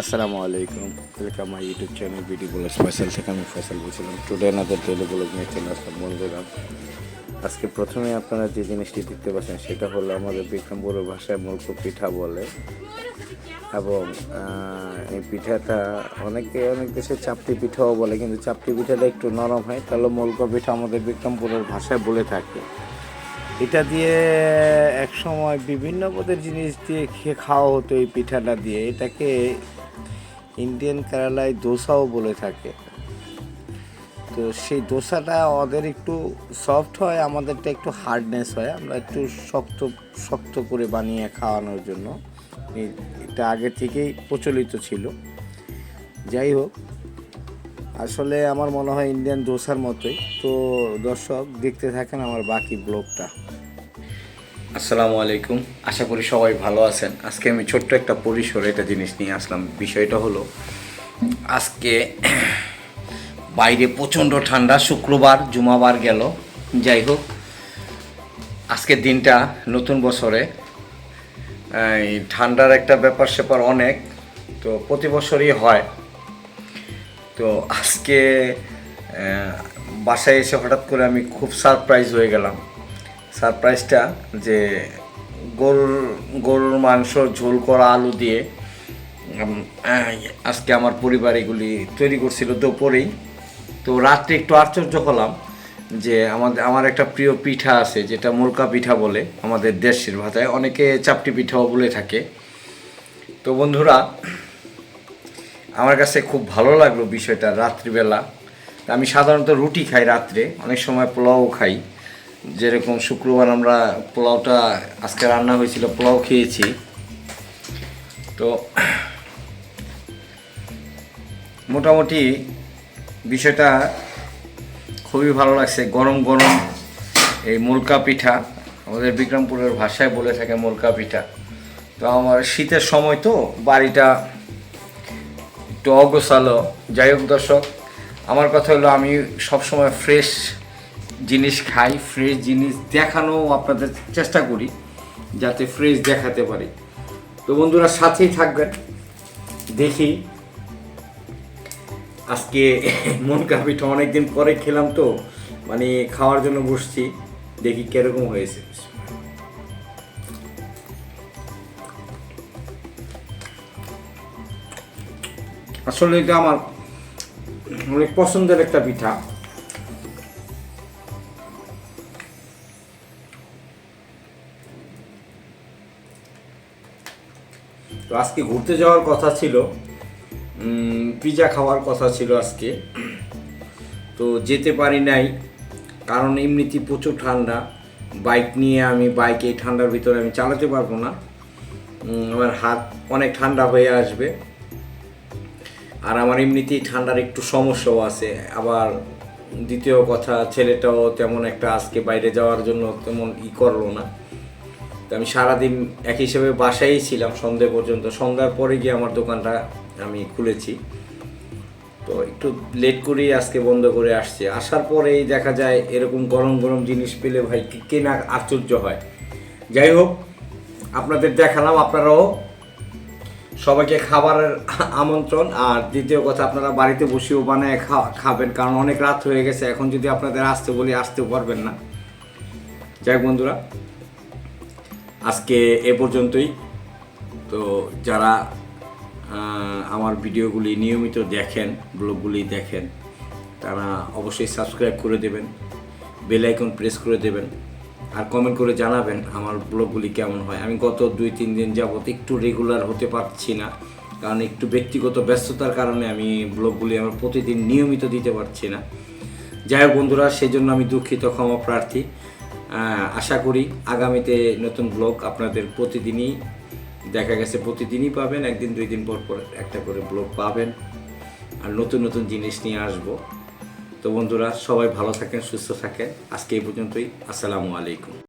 আসসালামু আলাইকুম। Welcome my YouTube channel BD বলে স্পেশাল থেকে আমি ফয়সাল বলছিলাম। টুডে নাদের ডেলি ব্লগ নিয়ে চলে আসলাম, বন্ধুরা। আজকে প্রথমে আপনারা যে জিনিসটি দেখতে পাচ্ছেন, সেটা হলো আমাদের বিক্রমপুর ভাষায় মূর্খ পিঠা বলে। এবং এই পিঠাটা অনেকে, অনেক দেশে চাপটি পিঠাও বলে, কিন্তু চাপটি পিঠাটা একটু নরম হয়, তাহলে মূর্খ পিঠা আমাদের বিক্রমপুরের ভাষায় বলে থাকে। এটা দিয়ে এক সময় বিভিন্ন পদের জিনিস দিয়ে খেয়ে খাওয়া হতো এই পিঠাটা দিয়ে। এটাকে ইন্ডিয়ান কেরালায় দোসাও বলে থাকে। তো সেই দোসাটা ওদের একটু সফট হয়, আমাদেরটা একটু হার্ডনেস হয়। আমরা একটু শক্ত শক্ত করে বানিয়ে খাওয়ানোর জন্য। এটা আগে থেকেই প্রচলিত ছিল। যাই হোক, আসলে আমার মনে হয় ইন্ডিয়ান দোসার মতোই। তো দর্শক দেখতে থাকেন আমার বাকি ব্লগটা আসসালামু আলাইকুম। আশা করি সবাই ভালো আছেন। আজকে আমি ছোট্ট একটা পরিসরে একটা জিনিস নিয়ে আসলাম। বিষয়টা হলো, আজকে বাইরে প্রচণ্ড ঠান্ডা, শুক্রবার, জুমাবার গেল। যাই হোক, আজকের দিনটা নতুন বছরে। ঠান্ডার একটা ব্যাপার স্যাপার অনেক, তো প্রতি বছরই হয়। তো আজকে বাসায় এসে হঠাৎ করে আমি খুব সারপ্রাইজ হয়ে গেলাম। সারপ্রাইজটা যে গরুর গরুর মাংস ঝোল করা আলু দিয়ে আজকে আমার পরিবার এগুলি তৈরি করছিল দুপুরেই। তো রাত্রে একটু আশ্চর্য হলাম যে আমাদের, আমার একটা প্রিয় পিঠা আছে, যেটা মুলকা পিঠা বলে আমাদের দেশের ভাষায় অনেকে চাপটি পিঠাও বলে থাকে। তো বন্ধুরা, আমার কাছে খুব ভালো লাগল বিষয়টা রাত্রিবেলা। আমি সাধারণত রুটি খাই রাত্রে, অনেক সময় পোলাও খাই। যেরকম শুক্রবার আমরা পোলাওটা আজকে রান্না হয়েছিল, পোলাও খেয়েছি। তো মোটামুটি বিষয়টা খুবই ভালো লাগছে। গরম গরম এই মুলকা পিঠা, আমাদের বিক্রমপুরের ভাষায় বলে থাকে মুলকা পিঠা। তো আমার শীতের সময় তো বাড়িটা একটু অগোছালো। যাই হোক দর্শক, আমার কথা হলো আমি সবসময় ফ্রেশ জিনিস খাই ফ্রেশ জিনিস দেখানো আপনাদের চেষ্টা করি, যাতে ফ্রেশ দেখাতে পারি। তো বন্ধুরা, সাথেই থাকবেন, দেখি। আজকে মন কাপিটা অনেকদিন পরে খেলাম তো মানে খাওয়ার জন্য বসছি, দেখি কীরকম হয়েছে। আসলে এটা আমার অনেক পছন্দের একটা পিঠা। তো আজকে ঘুরতে যাওয়ার কথা ছিল পিজা খাওয়ার কথা ছিল আজকে। তো যেতে পারি নাই, কারণ এমনিতে প্রচুর ঠান্ডা। বাইক নিয়ে আমি বাইকে এই ঠান্ডার ভিতরে আমি চালাতে পারব না। আমার হাত অনেক ঠান্ডা হয়ে আসবে। আর আমার এমনিতেই ঠান্ডার একটু সমস্যাও আছে। আবার দ্বিতীয় কথা, ছেলেটাও তেমন একটা আজকে বাইরে যাওয়ার জন্য তেমন ই করল না। তো আমি সারাদিন এক হিসেবে বাসায়ই ছিলাম সন্ধে পর্যন্ত। সন্ধ্যার পরে গিয়ে আমার দোকানটা আমি খুলেছি। তো একটু লেট করেই আজকে বন্ধ করে আসছি। আসার পরেই দেখা যায় এরকম গরম গরম জিনিস পেলে ভাই কে- কে না আশ্চর্য হয়। যাই হোক, আপনাদের দেখালাম, আপনারাও সবাইকে খাবারের আমন্ত্রণ। আর দ্বিতীয় কথা, আপনারা বাড়িতে বসেও বানায় খাবেন, কারণ অনেক রাত হয়ে গেছে। এখন যদি আপনাদের আসতে বলি, আসতেও পারবেন না। যাই বন্ধুরা আজকে এ পর্যন্তই। তো যারা আমার ভিডিওগুলি নিয়মিত দেখেন, ব্লগগুলি দেখেন, তারা অবশ্যই সাবস্ক্রাইব করে দেবেন, বেল আইকন প্রেস করে দেবেন, আর কমেন্ট করে জানাবেন আমার ব্লগগুলি কেমন হয়। আমি গত দুই, তিন দিন যাবত একটু রেগুলার হতে পারছি না, কারণ একটু ব্যক্তিগত ব্যস্ততার কারণে আমি ব্লগগুলি আমার প্রতিদিন নিয়মিত দিতে পারছি না। যাই হোক বন্ধুরা সেই জন্য আমি দুঃখিত, ক্ষমা প্রার্থী। আশা করি আগামীতে নতুন ব্লগ আপনাদের প্রতিদিনই দেখা গেছে, প্রতিদিনই পাবেন, একদিন, দুই দিন পর পর একটা করে ব্লগ পাবেন। আর নতুন নতুন জিনিস নিয়ে আসব। তো বন্ধুরা, সবাই ভালো থাকেন, সুস্থ থাকেন। আজকে এই পর্যন্তই। আসসালামু আলাইকুম।